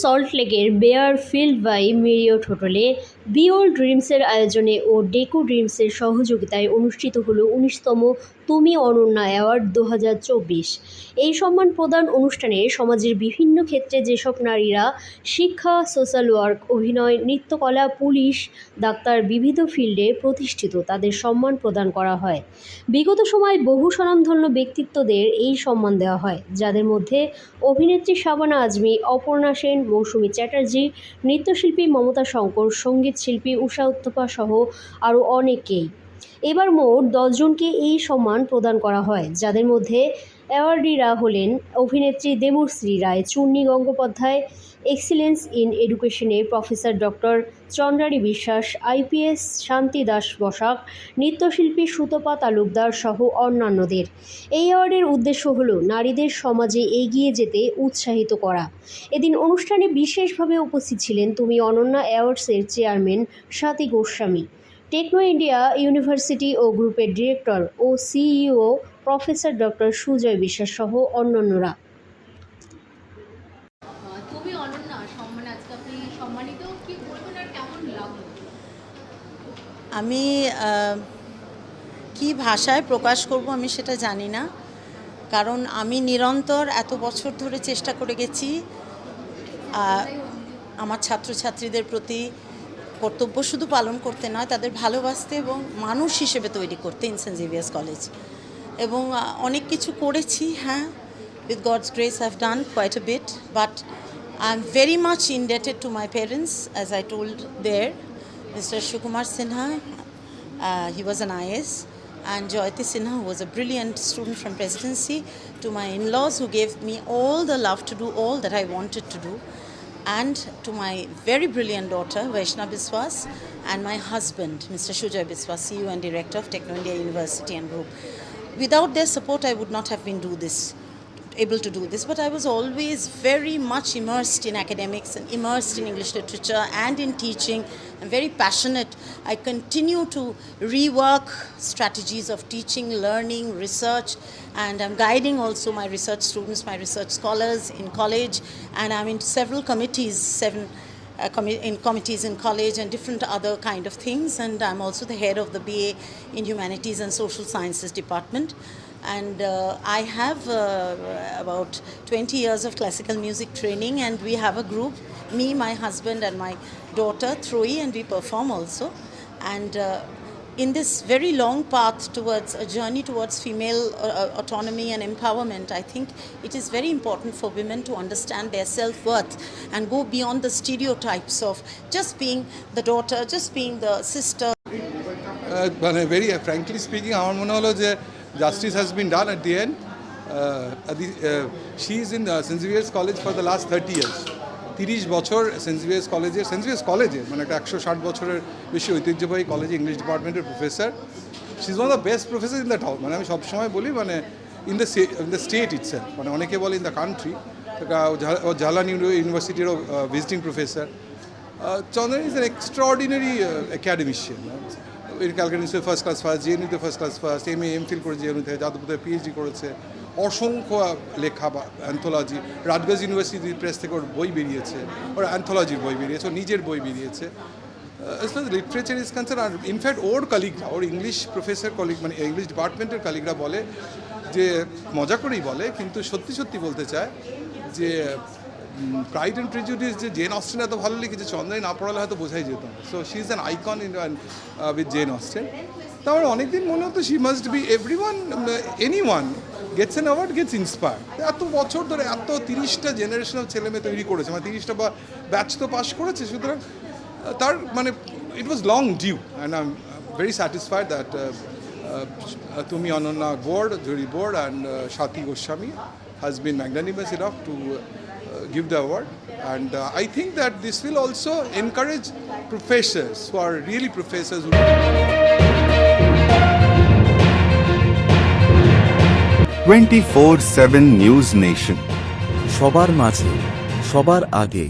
সল্টলেকের bear field by Marriott হোটেলে বিওল ড্রিমসের আয়োজনে ও ডেকো ড্রিমসের সহযোগিতায় অনুষ্ঠিত হল উনিশতম তুমি অনন্যা অ্যাওয়ার্ড দু হাজার চব্বিশ। এই সম্মান প্রদান অনুষ্ঠানে সমাজের বিভিন্ন ক্ষেত্রে যেসব নারীরা শিক্ষা সোশ্যাল ওয়ার্ক অভিনয়, নৃত্যকলা, পুলিশ, ডাক্তার বিবিধ ফিল্ডে প্রতিষ্ঠিত তাদের সম্মান প্রদান করা হয়। বিগত সময় বহু স্বনামধন্য ব্যক্তিত্বদের এই সম্মান দেওয়া হয়, যাদের মধ্যে অভিনেত্রী শাবানা আজমি, অপর্ণা সেন, মৌসুমী চ্যাটার্জি, নৃত্যশিল্পী মমতা শঙ্কর, সংগীত শিল্পী উষা উত্তপা সহ আরও অনেকেই। এবার মোট দশজনকে এই সম্মান প্রদান করা হয়, যাদের মধ্যে অ্যাওয়ার্ডিরা হলেন অভিনেত্রী Debashree Roy, Churni Gangopadhyay excellence in এডুকেশনে professor doctor Chandrani Biswas, IPS Shanti Das Basak, নৃত্যশিল্পী সুতপা তালুকদার সহ অন্যান্যদের। এই অ্যাওয়ার্ডের উদ্দেশ্য হল নারীদের সমাজে এগিয়ে যেতে উৎসাহিত করা। এদিন অনুষ্ঠানে বিশেষভাবে উপস্থিত ছিলেন তুমি Ananya অ্যাওয়ার্ডসের chairman Swati Goswami. Techno India University ও গ্রুপের ডিরেক্টর ও CEO professor doctor Sujay Biswas সহ অন্যান্যরা। আহ, তুমি অনন্যা আজকে আপনি সম্মানিত। কি বলবেন আর কেমন লাগল? আমি কি ভাষায় প্রকাশ করব আমি সেটা জানি না। কারণ আমি নিরন্তর এত বছর ধরে চেষ্টা করে গেছি আমার ছাত্রছাত্রীদের প্রতি কর্তব্য শুধু পালন করতে নয় তাদের ভালোবাসতে এবং মানুষ হিসেবে তৈরি করতে ইন সেন্ট জেভিয়ার্স কলেজ এবং অনেক কিছু করেছি হ্যাঁ with God's grace, I've done quite a bit, but I'm very much indebted to my parents, as I told there. Mr. Shukumar Sinha, uh, he was an IS, and Joyati Sinha, who was a brilliant student from presidency, to my in laws, who gave me all the love to do all that I wanted to do, and to my very brilliant daughter, Vaishna Biswas, and my husband, Mr. Shujoy Biswas, CEO and Director of Techno India University and Group. Without their support, I would not have been do this able to do this, but I was always very much immersed in academics and immersed in English literature and in teaching. I'm very passionate. I continue to rework strategies of teaching, learning, research, and I'm guiding also my research students, my research scholars in college, and I'm in several committees, seven uh, in committees in college and different other kind of things. And i'm also the head of the ba in humanities and social sciences department. And uh, i have uh, about 20 years of classical music training. And we have a group me my husband and my daughter Troy and we perform also. And uh, in this very long path towards a journey towards female uh, uh, autonomy and empowerment, I think it is very important for women to understand their self worth and go beyond the stereotypes of just being the daughter, just being the sister. Uh, very uh, frankly speaking, our monologue, uh, justice has been done at the end. Uh, uh, she is in uh, the St. Xavier's College for the last 30 years. তিরিশ বছর saint Xavier's কলেজের saint Xavier's কলেজে মানে একটা একশো ষাট বছরের বেশি ঐতিহ্যবাহী কলেজে ইংলিশ ডিপার্টমেন্টের professor she is one the best professor in that house মানে আমি সবসময় বলি মানে in the in the state itself মানে অনেকে বলে in the country Jalan ইউনিভার্সিটিরও visiting professor Chandran is an extraordinary academician এর ক্যালকানিসে first class first জেএনইউতে first class first M A M Phil করে জেএনইউতে যাদবপুরে পিএইচডি করেছে। অসংখ্য লেখা বা অ্যান্থোলজি রাজগাজ ইউনিভার্সিটি প্রেস থেকে ওর বই বেরিয়েছে, ওর অ্যান্থোলজির বই বেরিয়েছে, ওর নিজের বই বেরিয়েছে। লিটারেচার ইজ কনসার্ন আর ইনফ্যাক্ট ওর কালিগরা ওর ইংলিশ প্রফেসর কলিগ মানে ইংলিশ ডিপার্টমেন্টের কালিগরা বলে যে, মজা করেই বলে, কিন্তু সত্যি সত্যি বলতে চায় যে প্রাইড অ্যান্ড প্রিজুডিস যে জেন অস্টেন এত ভালো লিখেছে চন্দ্রাই না পড়ালে হয়তো বোঝাই যেত so she is an icon in with Jane Austen তারপর অনেকদিন মনে হতো she must be every one any one gets an award gets inspire এত বছর ধরে এত তিরিশটা জেনারেশনাল ছেলে মেয়ে তৈরি করেছে মানে তিরিশটা বা ব্যাচ তো পাস করেছে সুতরাং তার মানে it was long due and I am very satisfied that তুমি অনন্যা uh, Shati Goswami has been magnanimous enough to uh, give the award. And uh, I think that this will also encourage professors who are really professors. Who 24/7 news nation. সবার মাঝে সবার আগে